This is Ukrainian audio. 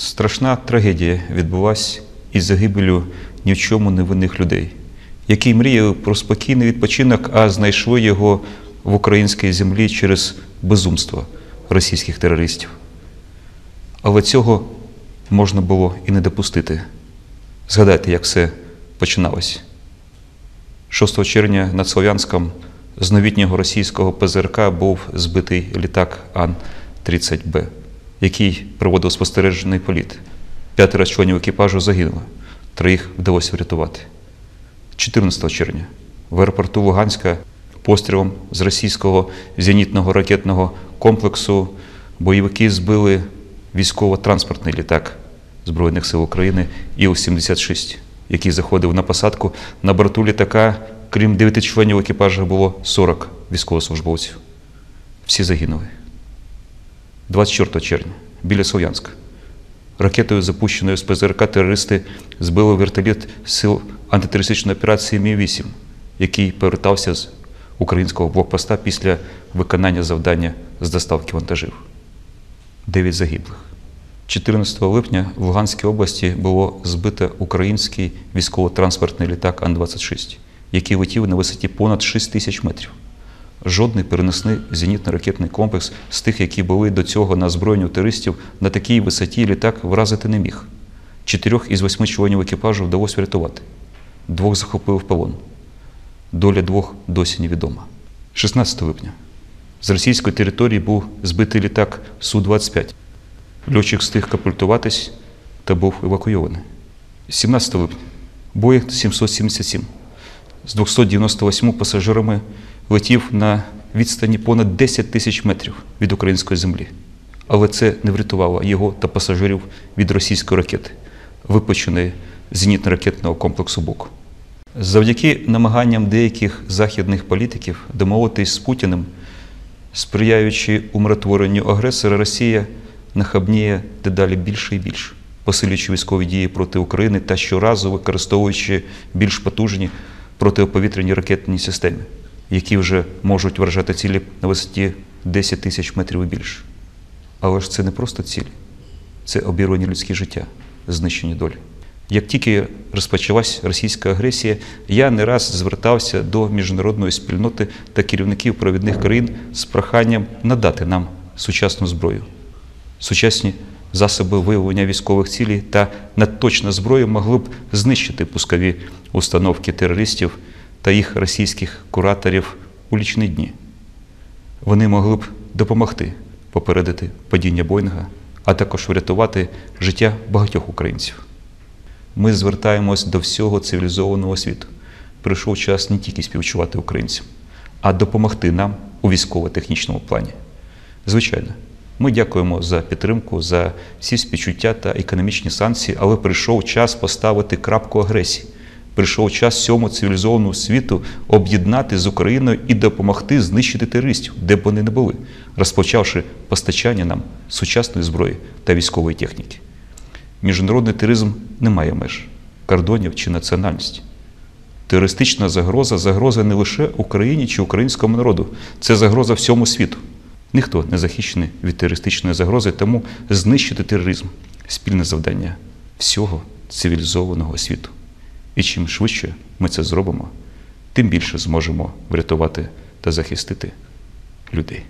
страшна трагедія відбулася із загибелю ні в чому невинних людей, які мріяли про спокійний відпочинок, а знайшли його в українській землі через безумство російських терористів. Але цього можна було і не допустити. Згадайте, як все починалось. 6 червня над Слов'янськом з новітнього російського ПЗРК був збитий літак Ан-30Б, який проводив спостережений політ. П'ятеро членів екіпажу загинуло, троїх вдалося врятувати. 14 червня в аеропорту Луганська пострілом з російського зенітного ракетного комплексу бойовики збили військово-транспортний літак Збройних сил України Іл-76, який заходив на посадку. На борту літака, крім 9 членів екіпажу, було 40 військовослужбовців. Всі загинули. 24 червня біля Слов'янська. Ракетою, запущеною з ПЗРК, терористи збили вертоліт сил антитерористичної операції Мі-8, який повертався з українського блокпоста після виконання завдання з доставки вантажів. Дев'ять загиблих. 14 липня в Луганській області було збито український військово-транспортний літак Ан-26, який летів на висоті понад 6 тисяч метрів. Жодний переносний зенітно-ракетний комплекс з тих, які були до цього на озброєнні у терористів, на такій висоті літак вразити не міг. Чотирьох із восьми членів екіпажу вдалося врятувати. Двох захопили в полон. Доля двох досі невідома. 16 липня з російської території був збитий літак Су-25. Льотчик встиг капультуватись та був евакуйований. 17 липня Боїнг 777 з 298 пасажирами летів на відстані понад 10 тисяч метрів від української землі. Але це не врятувало його та пасажирів від російської ракети, випущеної зенітно-ракетного комплексу БУК. Завдяки намаганням деяких західних політиків домовитись з Путіним, сприяючи умиротворенню агресора, Росія нахабніє дедалі більше і більше, посилюючи військові дії проти України та щоразу використовуючи більш потужні протиповітряні ракетні системи, які вже можуть вражати цілі на висоті 10 тисяч метрів і більше. Але ж це не просто цілі, це обірвані людські життя, знищені долі. Як тільки розпочалась російська агресія, я не раз звертався до міжнародної спільноти та керівників провідних країн з проханням надати нам сучасну зброю. Сучасні засоби виявлення військових цілей та надточна зброя могли б знищити пускові установки терористів та їх російських кураторів у лічні дні. Вони могли б допомогти попередити падіння Боїнга, а також врятувати життя багатьох українців. Ми звертаємось до всього цивілізованого світу. Прийшов час не тільки співчувати українцям, а допомогти нам у військово-технічному плані. Звичайно, ми дякуємо за підтримку, за всі співчуття та економічні санкції, але прийшов час поставити крапку агресії. Прийшов час всьому цивілізованому світу об'єднати з Україною і допомогти знищити терористів, де б вони не були, розпочавши постачання нам сучасної зброї та військової техніки. Міжнародний тероризм не має меж, кордонів чи національності. Терористична загроза загроза не лише Україні чи українському народу, це загроза всьому світу. Ніхто не захищений від терористичної загрози, тому знищити тероризм спільне завдання всього цивілізованого світу. І чим швидше ми це зробимо, тим більше зможемо врятувати та захистити людей.